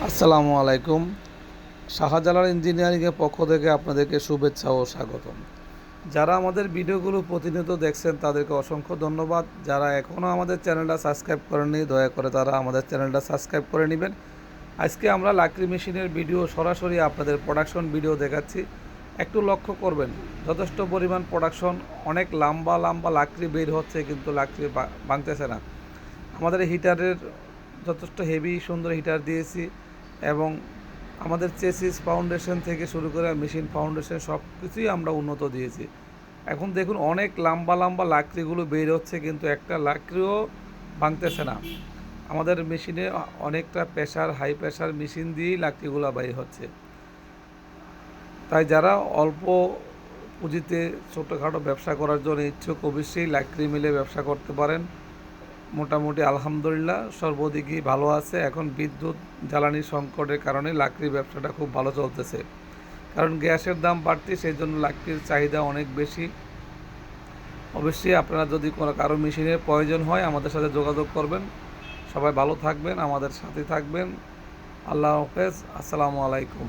আসসালামু আলাইকুম। শাহজালাল ইঞ্জিনিয়ারিংয়ের পক্ষ থেকে আপনাদেরকে শুভেচ্ছা ও স্বাগতম। যারা আমাদের ভিডিওগুলো প্রতিনিয়ত দেখছেন, তাদেরকে অসংখ্য ধন্যবাদ। যারা এখনও আমাদের চ্যানেলটা সাবস্ক্রাইব করেননি, দয়া করে তারা আমাদের চ্যানেলটা সাবস্ক্রাইব করে নেবেন। আজকে আমরা লাকড়ি মেশিনের ভিডিও, সরাসরি আপনাদের প্রোডাকশন ভিডিও দেখাচ্ছি। একটু লক্ষ্য করবেন, যথেষ্ট পরিমাণ প্রোডাকশন অনেক লম্বা লম্বা লাকড়ি বের হচ্ছে, কিন্তু লাকড়ি বা- ভাঙতেছে না। আমাদের হিটারের যথেষ্ট হেভি সুন্দর হিটার দিয়েছি এবং আমাদের চেসিস ফাউন্ডেশন থেকে শুরু করে মেশিন ফাউন্ডেশন সব কিছুই আমরা উন্নত দিয়েছি। এখন দেখুন অনেক লম্বা লম্বা লাকড়িগুলো বের হচ্ছে কিন্তু একটা লাকড়িও ভাঙতেছে না। আমাদের মেশিনে অনেকটা প্রেশার হাই প্রেশার মেশিন দিয়েই লাকড়িগুলো বের হচ্ছে। তাই যারা অল্প পুঁজিতে ছোটোখাটো ব্যবসা করার জন্য ইচ্ছুক, অবশ্যই লাকড়ি মিলে ব্যবসা করতে পারেন। মোটামুটি আলহামদুলিল্লাহ সর্বদিকই ভালো আছে। এখন বিদ্যুৎ, জ্বালানি সংকটের কারণে লাকড়ির ব্যবসাটা খুব ভালো চলতেছে। কারণ গ্যাসের দাম বাড়তি সেই জন্য লাকড়ির চাহিদা অনেক বেশি। অবশ্যই আপনারা যদি কোনো কারও মেশিনের প্রয়োজন হয়, আমাদের সাথে যোগাযোগ করবেন। সবাই ভালো থাকবেন, আমাদের সাথে থাকবেন। আল্লাহ হাফেজ, আসসালামু আলাইকুম।